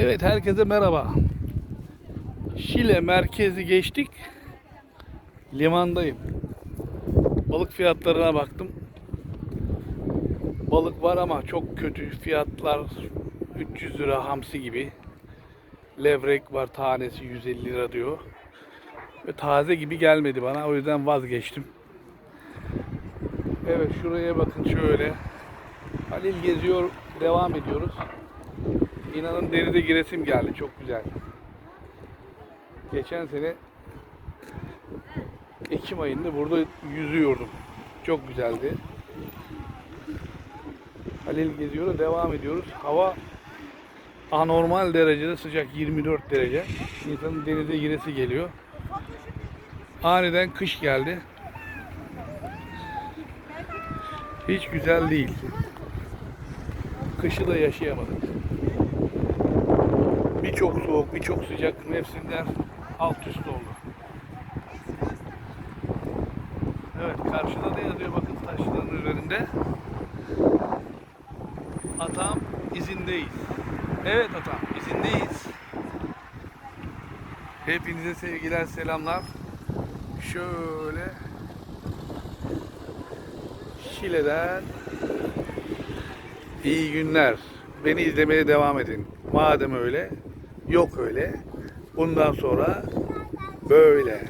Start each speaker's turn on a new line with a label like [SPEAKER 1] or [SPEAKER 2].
[SPEAKER 1] Evet herkese merhaba. Şile merkezi geçtik. Limandayım. Balık fiyatlarına baktım. Balık var ama çok kötü fiyatlar 300 lira hamsi gibi. Levrek var tanesi 150 lira diyor. Ve taze gibi gelmedi bana o yüzden vazgeçtim. Evet şuraya bakın şöyle. Halil geziyor devam ediyoruz. İnanın denize giresim geldi. Çok güzel. Geçen sene Ekim ayında burada yüzüyordum. Çok güzeldi. Halil geziyor devam ediyoruz. Hava anormal derecede sıcak 24 derece. İnsanın denize giresi geliyor. Aniden kış geldi. Hiç güzel değil. Kışı da yaşayamadık. Birçok soğuk, birçok sıcak mevsimler alt üst oldu. Evet, karşıda ne yazıyor bakın taşların üzerinde? Atam izindeyiz. Evet atam, izindeyiz. Hepinize sevgiler, selamlar. Şöyle Şile'den iyi günler. Beni izlemeye devam edin. Madem öyle, yok öyle. Bundan sonra böyle.